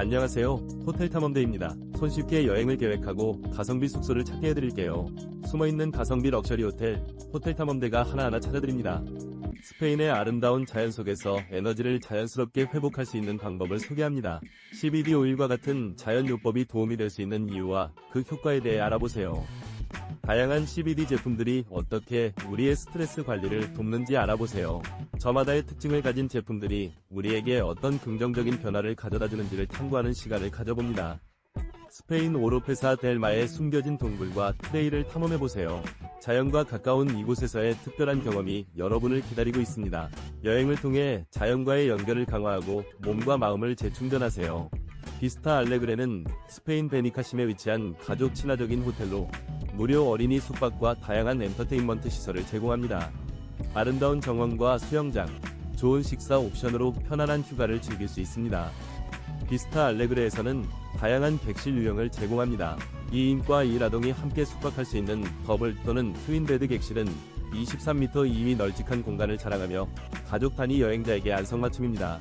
안녕하세요. 호텔 탐험대입니다. 손쉽게 여행을 계획하고 가성비 숙소를 찾게 해드릴게요. 숨어있는 가성비 럭셔리 호텔, 호텔 탐험대가 하나하나 찾아드립니다. 스페인의 아름다운 자연 속에서 에너지를 자연스럽게 회복할 수 있는 방법을 소개합니다. CBD 오일과 같은 자연 요법이 도움이 될 수 있는 이유와 그 효과에 대해 알아보세요. 다양한 CBD 제품들이 어떻게 우리의 스트레스 관리를 돕는지 알아보세요. 저마다의 특징을 가진 제품들이 우리에게 어떤 긍정적인 변화를 가져다 주는지를 탐구하는 시간을 가져봅니다. 스페인 오로페사 델마의 숨겨진 동굴과 트레이를 탐험해보세요. 자연과 가까운 이곳에서의 특별한 경험이 여러분을 기다리고 있습니다. 여행을 통해 자연과의 연결을 강화하고 몸과 마음을 재충전하세요. 비스타 알레그레는 스페인 베니카심에 위치한 가족 친화적인 호텔로 무료 어린이 숙박과 다양한 엔터테인먼트 시설을 제공합니다. 아름다운 정원과 수영장, 좋은 식사 옵션으로 편안한 휴가를 즐길 수 있습니다. 비스타 알레그레에서는 다양한 객실 유형을 제공합니다. 2인과 2아동이 함께 숙박할 수 있는 더블 또는 트윈베드 객실은 23m 이미 널찍한 공간을 자랑하며 가족 단위 여행자에게 안성맞춤입니다.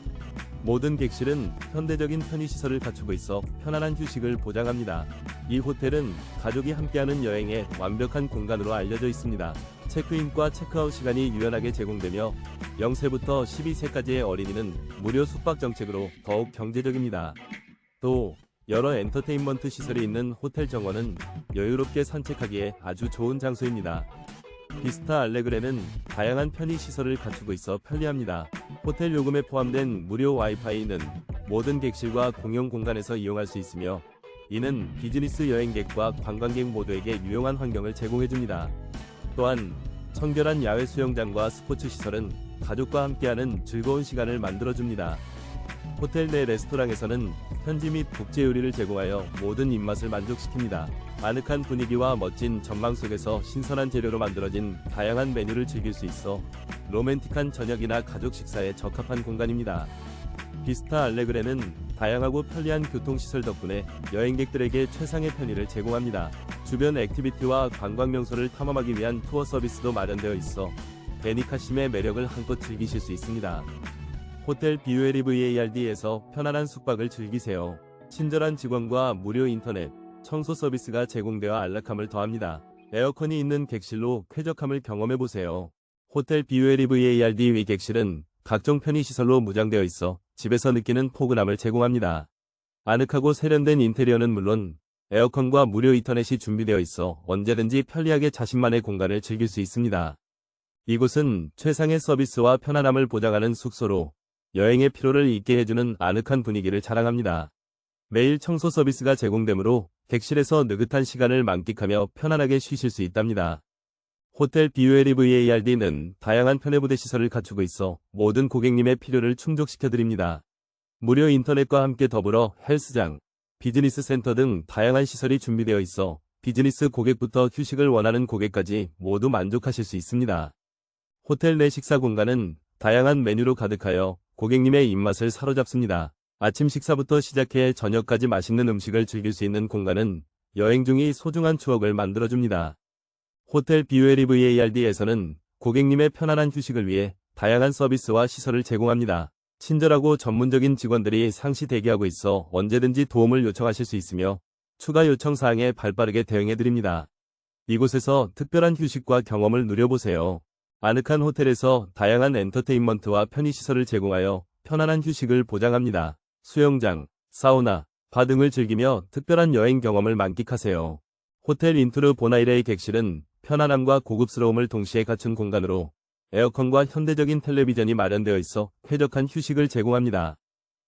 모든 객실은 현대적인 편의시설을 갖추고 있어 편안한 휴식을 보장합니다. 이 호텔은 가족이 함께하는 여행에 완벽한 공간으로 알려져 있습니다. 체크인과 체크아웃 시간이 유연하게 제공되며 0세부터 12세까지의 어린이는 무료 숙박 정책으로 더욱 경제적입니다. 또 여러 엔터테인먼트 시설이 있는 호텔 정원은 여유롭게 산책하기에 아주 좋은 장소입니다. 비스타 알레그레는 다양한 편의 시설을 갖추고 있어 편리합니다. 호텔 요금에 포함된 무료 와이파이는 모든 객실과 공용 공간에서 이용할 수 있으며 이는 비즈니스 여행객과 관광객 모두에게 유용한 환경을 제공해줍니다. 또한 청결한 야외 수영장과 스포츠 시설은 가족과 함께하는 즐거운 시간을 만들어줍니다. 호텔 내 레스토랑에서는 현지 및 국제 요리를 제공하여 모든 입맛을 만족시킵니다. 아늑한 분위기와 멋진 전망 속에서 신선한 재료로 만들어진 다양한 메뉴를 즐길 수 있어 로맨틱한 저녁이나 가족 식사에 적합한 공간입니다. 비스타 알레그레는 다양하고 편리한 교통시설 덕분에 여행객들에게 최상의 편의를 제공합니다. 주변 액티비티와 관광 명소를 탐험하기 위한 투어 서비스도 마련되어 있어 베니카심의 매력을 한껏 즐기실 수 있습니다. 호텔 비우에리 VARD에서 편안한 숙박을 즐기세요. 친절한 직원과 무료 인터넷, 청소 서비스가 제공되어 안락함을 더합니다. 에어컨이 있는 객실로 쾌적함을 경험해보세요. 호텔 비우에리 VARD 위 객실은 각종 편의시설로 무장되어 있어 집에서 느끼는 포근함을 제공합니다. 아늑하고 세련된 인테리어는 물론 에어컨과 무료 인터넷이 준비되어 있어 언제든지 편리하게 자신만의 공간을 즐길 수 있습니다. 이곳은 최상의 서비스와 편안함을 보장하는 숙소로 여행의 피로를 잊게 해주는 아늑한 분위기를 자랑합니다. 매일 청소 서비스가 제공되므로 객실에서 느긋한 시간을 만끽하며 편안하게 쉬실 수 있답니다. 호텔 비우에리 VARD는 다양한 편의부대 시설을 갖추고 있어 모든 고객님의 필요를 충족시켜드립니다. 무료 인터넷과 함께 더불어 헬스장, 비즈니스 센터 등 다양한 시설이 준비되어 있어 비즈니스 고객부터 휴식을 원하는 고객까지 모두 만족하실 수 있습니다. 호텔 내 식사 공간은 다양한 메뉴로 가득하여 고객님의 입맛을 사로잡습니다. 아침 식사부터 시작해 저녁까지 맛있는 음식을 즐길 수 있는 공간은 여행 중이 소중한 추억을 만들어줍니다. 호텔 비우에리 VARD에서는 고객님의 편안한 휴식을 위해 다양한 서비스와 시설을 제공합니다. 친절하고 전문적인 직원들이 상시 대기하고 있어 언제든지 도움을 요청하실 수 있으며 추가 요청 사항에 발빠르게 대응해드립니다. 이곳에서 특별한 휴식과 경험을 누려보세요. 아늑한 호텔에서 다양한 엔터테인먼트와 편의시설을 제공하여 편안한 휴식을 보장합니다. 수영장, 사우나, 바 등을 즐기며 특별한 여행 경험을 만끽하세요. 호텔 인투르 보나이레의 객실은 편안함과 고급스러움을 동시에 갖춘 공간으로 에어컨과 현대적인 텔레비전이 마련되어 있어 쾌적한 휴식을 제공합니다.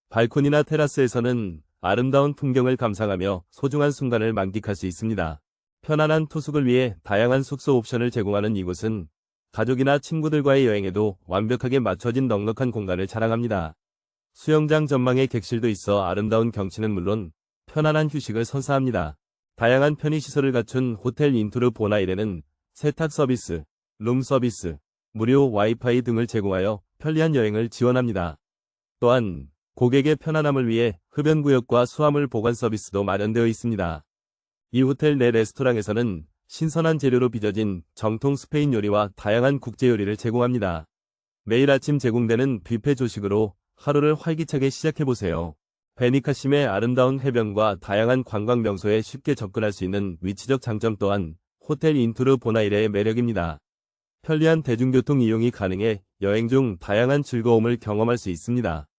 발코니나 테라스에서는 아름다운 풍경을 감상하며 소중한 순간을 만끽할 수 있습니다. 편안한 투숙을 위해 다양한 숙소 옵션을 제공하는 이곳은 가족이나 친구들과의 여행에도 완벽하게 맞춰진 넉넉한 공간을 자랑합니다. 수영장 전망의 객실도 있어 아름다운 경치는 물론 편안한 휴식을 선사합니다. 다양한 편의시설을 갖춘 호텔 인투르 보나이레는 세탁 서비스, 룸 서비스, 무료 와이파이 등을 제공하여 편리한 여행을 지원합니다. 또한 고객의 편안함을 위해 흡연구역과 수화물 보관 서비스도 마련되어 있습니다. 이 호텔 내 레스토랑에서는 신선한 재료로 빚어진 정통 스페인 요리와 다양한 국제 요리를 제공합니다. 매일 아침 제공되는 뷔페 조식으로 하루를 활기차게 시작해보세요. 베니카심의 아름다운 해변과 다양한 관광 명소에 쉽게 접근할 수 있는 위치적 장점 또한 호텔 인투르 보나이레의 매력입니다. 편리한 대중교통 이용이 가능해 여행 중 다양한 즐거움을 경험할 수 있습니다.